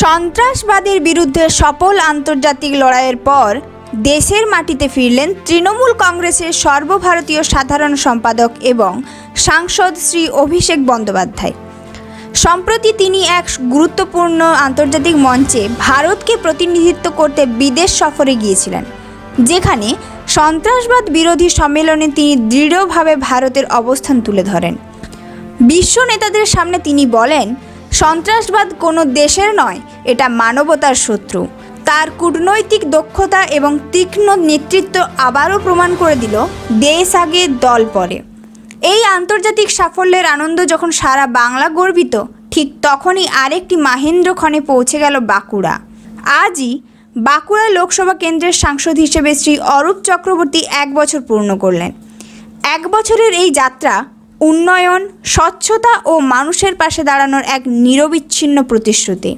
সন্ত্রাসবাদের বিরুদ্ধে সফল আন্তর্জাতিক লড়াইয়ের পর দেশের মাটিতে ফিরলেন তৃণমূল কংগ্রেসের সর্বভারতীয় সাধারণ সম্পাদক এবং সাংসদ শ্রী অভিষেক বন্দ্যোপাধ্যায়। সম্প্রতি তিনি এক গুরুত্বপূর্ণ আন্তর্জাতিক মঞ্চে ভারতকে প্রতিনিধিত্ব করতে বিদেশ সফরে গিয়েছিলেন, যেখানে সন্ত্রাসবাদ বিরোধী সম্মেলনে তিনি দৃঢ়ভাবে ভারতের অবস্থান তুলে ধরেন। বিশ্ব নেতাদের সামনে তিনি বলেন সন্ত্রাসবাদ কোনো দেশের নয়, এটা মানবতার শত্রু। তার কূটনৈতিক দক্ষতা এবং তীক্ষ্ণ নেতৃত্ব আবারও প্রমাণ করে দিল, দেশ আগে দল পরে। এই আন্তর্জাতিক সাফল্যের আনন্দ যখন সারা বাংলা গর্বিত, ঠিক তখনই আরেকটি মাহেন্দ্রক্ষণে পৌঁছে গেল বাঁকুড়া। আজই বাঁকুড়া লোকসভা কেন্দ্রের সাংসদ হিসেবে শ্রী অরূপ চক্রবর্তী এক বছর পূর্ণ করলেন। এক বছরের এই যাত্রা উন্নয়ন স্বচ্ছতা ও মানুষের পাশে দাঁড়ানোর এক নিরবিচ্ছিন্ন প্রতিশ্রুতি।